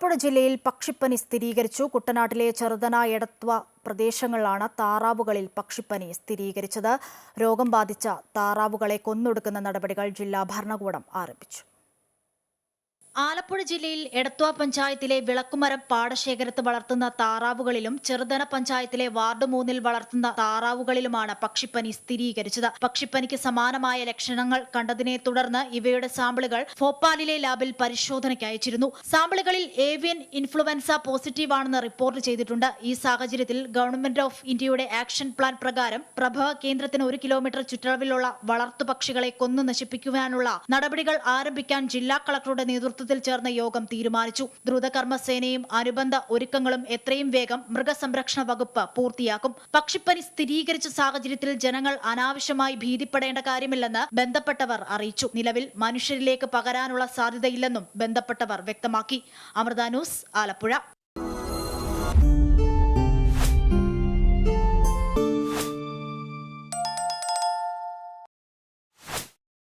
ആലപ്പുഴ ജില്ലയിൽ പക്ഷിപ്പനി സ്ഥിരീകരിച്ചു. കുട്ടനാട്ടിലെ ചെറുതന എടത്വ പ്രദേശങ്ങളിലാണ് താറാവുകളിൽ പക്ഷിപ്പനി സ്ഥിരീകരിച്ചത്. രോഗം ബാധിച്ച താറാവുകളെ കൊന്നൊടുക്കുന്ന നടപടികൾ ജില്ലാ ഭരണകൂടം ആരംഭിച്ചു. ആലപ്പുഴ ജില്ലയിൽ എടത്വ പഞ്ചായത്തിലെ വിളക്കുമരം പാടശേഖരത്ത് വളർത്തുന്ന താറാവുകളിലും ചെറുതന പഞ്ചായത്തിലെ വാർഡ് മൂന്നിൽ വളർത്തുന്ന താറാവുകളിലുമാണ് പക്ഷിപ്പനി സ്ഥിരീകരിച്ചത്. പക്ഷിപ്പനിക്ക് സമാനമായ ലക്ഷണങ്ങൾ കണ്ടതിനെ തുടർന്ന് ഇവയുടെ സാമ്പിളുകൾ ഭോപ്പാലിലെ ലാബിൽ പരിശോധനയ്ക്ക് അയച്ചിരുന്നു. സാമ്പിളുകളിൽ ഏവിയൻ ഇൻഫ്ലുവൻസ പോസിറ്റീവാണെന്ന് റിപ്പോർട്ട് ചെയ്തിട്ടുണ്ട്. ഈ സാഹചര്യത്തിൽ ഗവൺമെന്റ് ഓഫ് ഇന്ത്യയുടെ ആക്ഷൻ പ്ലാൻ പ്രകാരം പ്രഭവ കേന്ദ്രത്തിന് ഒരു കിലോമീറ്റർ ചുറ്റളവിലുള്ള വളർത്തു പക്ഷികളെ കൊന്നു നശിപ്പിക്കുവാനുള്ള നടപടികൾ ആരംഭിക്കാൻ ജില്ലാ കളക്ടറുടെ നേതൃത്വത്തിൽ ചേർന്ന യോഗം തീരുമാനിച്ചു. ദ്രുതകർമ്മസേനയും അനുബന്ധ ഒരുക്കങ്ങളും എത്രയും വേഗം മൃഗസംരക്ഷണ വകുപ്പ് പൂർത്തിയാക്കും. പക്ഷിപ്പനി സ്ഥിരീകരിച്ച സാഹചര്യത്തിൽ ജനങ്ങൾ അനാവശ്യമായി ഭീതിപ്പെടേണ്ട കാര്യമില്ലെന്ന് ബന്ധപ്പെട്ടവർ അറിയിച്ചു. നിലവിൽ മനുഷ്യരിലേക്ക് പകരാനുള്ള സാധ്യതയില്ലെന്നും ബന്ധപ്പെട്ടവർ വ്യക്തമാക്കി. അമൃത ന്യൂസ് ആലപ്പുഴ.